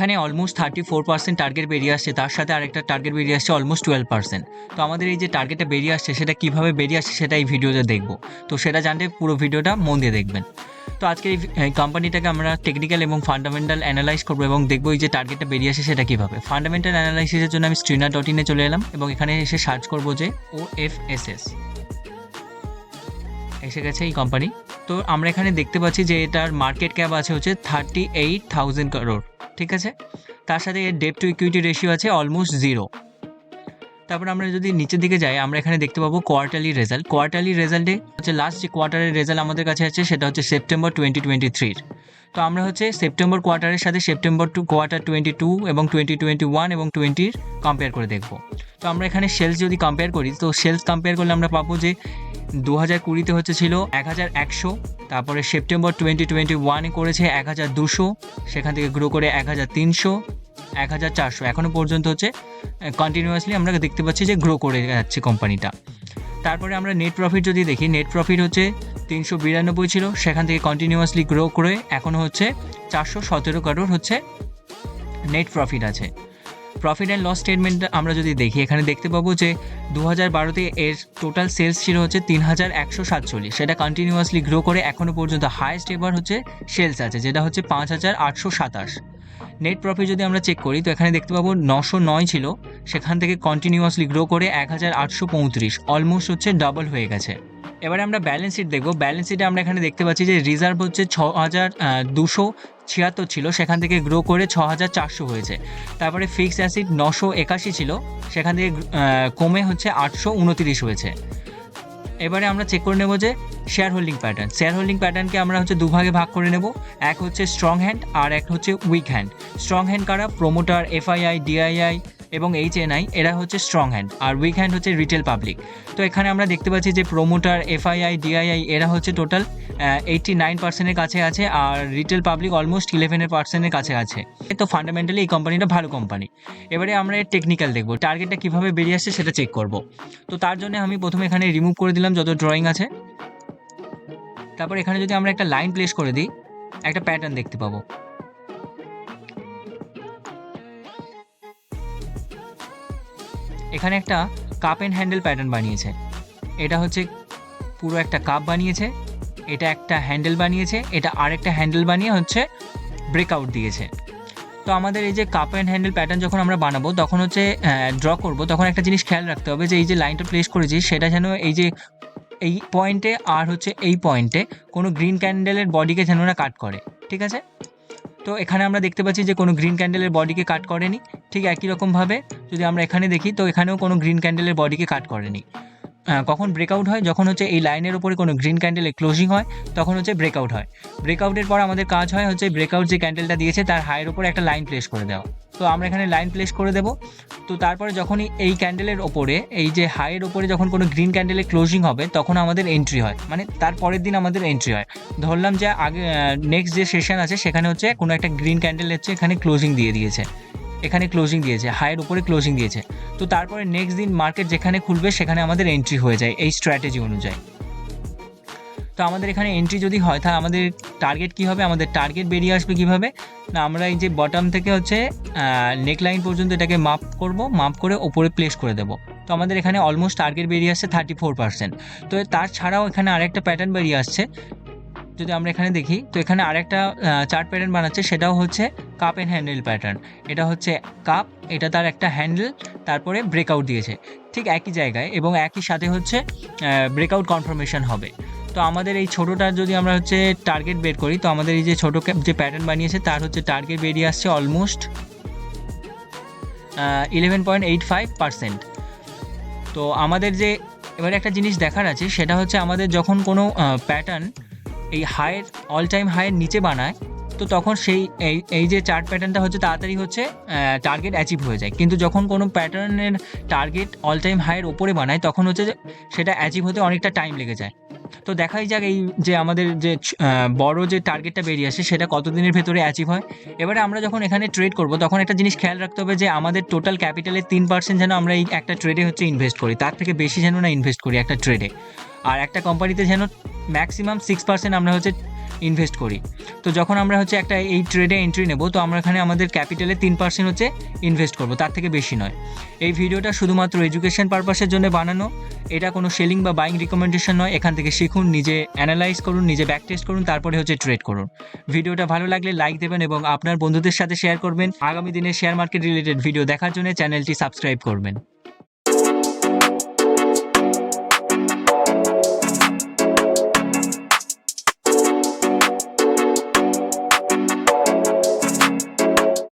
এখানে almost thirty four percent target বেরিয়ে আসছে, তার সাথে আরেকটা টার্গেট বেরিয়ে আসছে অলমোস্ট টুয়েলভ পার্সেন্ট তো আমাদের এই যে টার্গেটটা বেরিয়ে আসছে, সেটা কীভাবে বেরিয়ে আসছে সেটা এই ভিডিওতে দেখব। তো সেটা জানতে পুরো ভিডিওটা মন দিয়ে দেখবেন। তো আজকে এই কোম্পানিটাকে আমরা টেকনিক্যাল এবং ফান্ডামেন্টাল অ্যানালাইজ করব এবং দেখব এই যে টার্গেটটা বেরিয়ে আসে সেটা কীভাবে। ফান্ডামেন্টাল অ্যানালাইসিসের জন্য আমি স্ট্রিনার ডট ইনে চলে এলাম এবং এখানে এসে সার্চ করব যে ও এফ এস এস এসে গেছে এই কোম্পানি তো আমরা এখানে দেখতে পাচ্ছি যে এটার মার্কেট ক্যাপ আছে হচ্ছে থার্টি এইট থাউজেন্ড করোড় ঠিক আছে? তার সাথে এর ডেপ টু ইকুইটি রেশিও আছে অলমোস্ট জিরো তারপর আমরা যদি নিচের দিকে যাই, আমরা এখানে দেখতে পাবো কোয়ার্টারলি রেজাল্ট কোয়ার্টারলি রেজাল্টে হচ্ছে লাস্ট যে কোয়ার্টারের রেজাল্ট আমাদের কাছে আছে, সেটা হচ্ছে সেপ্টেম্বর টোয়েন্টি টোয়েন্টি থ্রির তো আমরা হচ্ছে সেপ্টেম্বর কোয়ার্টারের সাথে September to quarter twenty two এবং টোয়েন্টি টোয়েন্টি ওয়ান এবং টোয়েন্টির কম্পেয়ার করে দেখব। তো আমরা এখানে সেলস যদি কম্পেয়ার করি, তো সেলস কম্পেয়ার করলে আমরা পাবো যে দু হাজার কুড়িতে হচ্ছে ছিল এক হাজার একশো, তারপরে সেপ্টেম্বর টোয়েন্টি টোয়েন্টি ওয়ানে করেছে এক হাজার দুশো, সেখান থেকে গ্রো করে এক হাজার তিনশো এক হাজার চারশো। এখনও পর্যন্ত হচ্ছে কন্টিনিউয়াসলি আমরা দেখতে পাচ্ছি যে গ্রো করে যাচ্ছে কোম্পানিটা তারপরে আমরা নেট প্রফিট যদি দেখি নেট প্রফিট হচ্ছে তিনশো বিরানব্বই ছিল, সেখান থেকে কন্টিনিউয়াসলি গ্রো করে এখনও হচ্ছে চারশো সতেরো কারোর হচ্ছে নেট প্রফিট আছে। প্রফিট অ্যান্ড লস স্টেটমেন্ট আমরা যদি দেখি, এখানে দেখতে পাবো যে দু হাজার বারোতে এর টোটাল সেলস ছিল হচ্ছে তিন হাজার একশো সাতচল্লিশ। সেটা কন্টিনিউয়াসলি গ্রো করে এখনও পর্যন্ত হায়েস্ট এবার হচ্ছে সেলস আছে, যেটা হচ্ছে পাঁচ হাজার আটশো সাতাশ। নেট প্রফিট যদি আমরা চেক করি, তো এখানে দেখতে পাবো নশো নয় ছিল, সেখান থেকে কন্টিনিউয়াসলি গ্রো করে এক হাজার আটশো পঁয়ত্রিশ অলমোস্ট হচ্ছে ডাবল হয়ে গেছে। এবারে আমরা ব্যালেন্স শিট দেখব। ব্যালেন্স শিটে আমরা এখানে দেখতে পাচ্ছি যে রিজার্ভ হচ্ছে ছ হাজার দুশো ছিয়াত্তর ছিল। সেখান থেকে গ্রো করে ছ হাজার চারশো হয়েছে। তারপরে ফিক্সড অ্যাসিড নশো একাশি ছিল। সেখান থেকে কমে হচ্ছে আটশো উনতিরিশ হয়েছে। এবারে আমরা চেক করে নেব যে share holding pattern share holding প্যাটার্নকে আমরা হচ্ছে দুভাগে ভাগ করে নেব। এক হচ্ছে স্ট্রং হ্যান্ড আর এক হচ্ছে উইক হ্যান্ড স্ট্রং হ্যান্ড কারা? প্রোমোটার এফআইআই ডিআইআই এবং এইচ এনআই এরা হচ্ছে স্ট্রং হ্যান্ড আর উইক হ্যান্ড হচ্ছে রিটেল পাবলিক তো এখানে আমরা দেখতে পাচ্ছি যে প্রোমোটার এফআইআই ডিআইআই এরা হচ্ছে টোটাল এইটটি নাইন পার্সেন্টের কাছে আছে, আর রিটেল পাবলিক অলমোস্ট ইলেভেনের পার্সেন্টের কাছে আছে। তো ফান্ডামেন্টালি এই কোম্পানিটা ভালো কোম্পানি এবারে আমরা এর টেকনিক্যাল দেখব টার্গেটটা কীভাবে বেরিয়ে আসছে সেটা চেক করব। তো তার জন্য আমি প্রথমে এখানে রিমুভ করে দিলাম যত ড্রয়িং আছে। তারপর এখানে যদি আমরা একটা লাইন প্লেস করে দিই, একটা প্যাটার্ন দেখতে পাবো। এখানে একটা কাপ অ্যান্ড হ্যান্ডেল প্যাটার্ন বানিয়েছে। এটা হচ্ছে পুরো একটা কাপ বানিয়েছে, এটা একটা হ্যান্ডেল বানিয়েছে, এটা আরেকটা হ্যান্ডেল বানিয়ে হচ্ছে ব্রেকআউট দিয়েছে। তো আমাদের এই যে কাপ অ্যান্ড হ্যান্ডেল প্যাটার্ন যখন আমরা বানাবো, তখন হচ্ছে ড্র করব, তখন একটা জিনিস খেয়াল রাখতে হবে যে এই যে লাইনটা প্লেস করেছি, সেটা যেন এই যে এই পয়েন্টে আর হচ্ছে এই পয়েন্টে কোনো গ্রিন ক্যান্ডেলের বডিকে যেন না কাট করে, ঠিক আছে? তো এখানে আমরা দেখতে পাচ্ছি যে কোনো গ্রিন ক্যান্ডেলের বডিকে কাট করেনি। ঠিক একই রকমভাবে যদি আমরা এখানে দেখি, তো এখানেও কোনো গ্রিন ক্যান্ডেলের বডিকে কাট করেনি। কখন ব্রেকআউট হয়? যখন হচ্ছে এই লাইনের উপরে কোনো গ্রিন ক্যান্ডেলে ক্লোজিং হয়, তখন হচ্ছে ব্রেকআউট হয়। ব্রেকআউটের পর আমাদের কাজ হয় হচ্ছে ব্রেকআউট যে ক্যান্ডেলটা দিয়েছে, তার হাইয়ের উপরে একটা লাইন প্লেস করে দেওয়া। তো আমরা এখানে লাইন প্লেস করে দেবো। তো তারপরে যখনই এই ক্যান্ডেলের ওপরে এই যে হাইয়ের ওপরে যখন কোনো গ্রিন ক্যান্ডেলে ক্লোজিং হবে, তখন আমাদের এন্ট্রি হয়। মানে তার পরের দিন আমাদের এন্ট্রি হয়। ধরলাম যে আগে নেক্সট যে সেশন আছে, সেখানে হচ্ছে কোনো একটা গ্রিন ক্যান্ডেল হচ্ছে এখানে ক্লোজিং দিয়ে দিয়েছে। এখানে ক্লোজিং দিয়েছে হাইয়ের উপরে ক্লোজিং দিয়েছে। তো তারপরে নেক্সট দিন মার্কেট যেখানে খুলবে, সেখানে আমাদের এন্ট্রি হয়ে যায় এই স্ট্র্যাটেজি অনুযায়ী। তো আমাদের এখানে এন্ট্রি যদি হয়, তাহলে আমাদের টার্গেট কী হবে? আমাদের টার্গেট বেরিয়ে আসবে কীভাবে? না, আমরা এই যে বটম থেকে হচ্ছে নেক লাইন পর্যন্ত এটাকে মাপ করব মাপ করে ওপরে প্লেস করে দেবো। তো আমাদের এখানে অলমোস্ট টার্গেট বেরিয়ে আসছে থার্টি ফোর পার্সেন্ট তো তার ছাড়াও এখানে আরেকটা প্যাটার্ন বেরিয়ে আসছে। যদি আমরা এখানে দেখি, তো এখানে আরেকটা চার্ট প্যাটার্ন বানাচ্ছে, সেটাও হচ্ছে কাপ অ্যান্ড হ্যান্ডেল প্যাটার্ন এটা হচ্ছে কাপ এটা তার একটা হ্যান্ডেল তারপরে ব্রেকআউট দিয়েছে। ঠিক একই জায়গায় এবং একই সাথে হচ্ছে ব্রেকআউট কনফার্মেশন হবে। তো আমাদের এই ছোটোটার যদি আমরা হচ্ছে টার্গেট বের করি, তো আমাদের এই যে ছোটো যে প্যাটার্ন বানিয়েছে, তার হচ্ছে টার্গেট বেরিয়ে আসছে almost eleven point eight five percent তো আমাদের যে, এবার একটা জিনিস দেখার আছে, সেটা হচ্ছে আমাদের যখন কোনো প্যাটার্ন এই হায়ের অল টাইম হায়ের নিচে বানায় তো তখন সেই এই এই যে চার্ট প্যাটার্নটা হচ্ছে, তাড়াতাড়ি হচ্ছে টার্গেট অ্যাচিভ হয়ে যায়। কিন্তু যখন কোনো প্যাটার্নের টার্গেট অল টাইম হায়ের ওপরে বানায়, তখন হচ্ছে যে সেটা অ্যাচিভ হতে অনেকটা টাইম লেগে যায়। তো দেখাই যাক এই যে আমাদের যে বড় যে টার্গেটটা বেরিয়ে আসে, সেটা কতদিনের ভেতরে অ্যাচিভ হয়। এবারে আমরা যখন এখানে ট্রেড করব, তখন একটা জিনিস খেয়াল রাখতে হবে যে, আমাদের টোটাল ক্যাপিটালের তিন পার্সেন্ট যেন আমরা এই একটা ট্রেডে হচ্ছে ইনভেস্ট করি। তার থেকে বেশি যেন না ইনভেস্ট করি একটা ট্রেডে আর একটা কোম্পানিতে যেন ম্যাক্সিমাম সিক্স পার্সেন্ট আমরা হচ্ছে ইনভেস্ট করি। তো যখন আমরা হচ্ছে একটা এই ট্রেডে এন্ট্রি নেব, তো আমরা এখানে আমাদের ক্যাপিটালে তিন পার্সেন্ট হচ্ছে ইনভেস্ট করব, তার থেকে বেশি নয়। এই ভিডিওটা শুধুমাত্র এডুকেশন পারপাসের জন্য বানানো, এটা কোনো সেলিং বা বাইং রিকমেন্ডেশন নয়, এখান থেকে শিখুন, নিজে অ্যানালাইজ করুন, নিজে ব্যাক টেস্ট করুন, তারপরে হচ্ছে ট্রেড করুন। ভিডিওটা ভালো লাগলে লাইক দেবেন এবং আপনার বন্ধুদের সাথে শেয়ার করবেন। আগামী দিনে শেয়ার মার্কেট রিলেটেড ভিডিও দেখার জন্য চ্যানেলটি সাবস্ক্রাইব করবেন।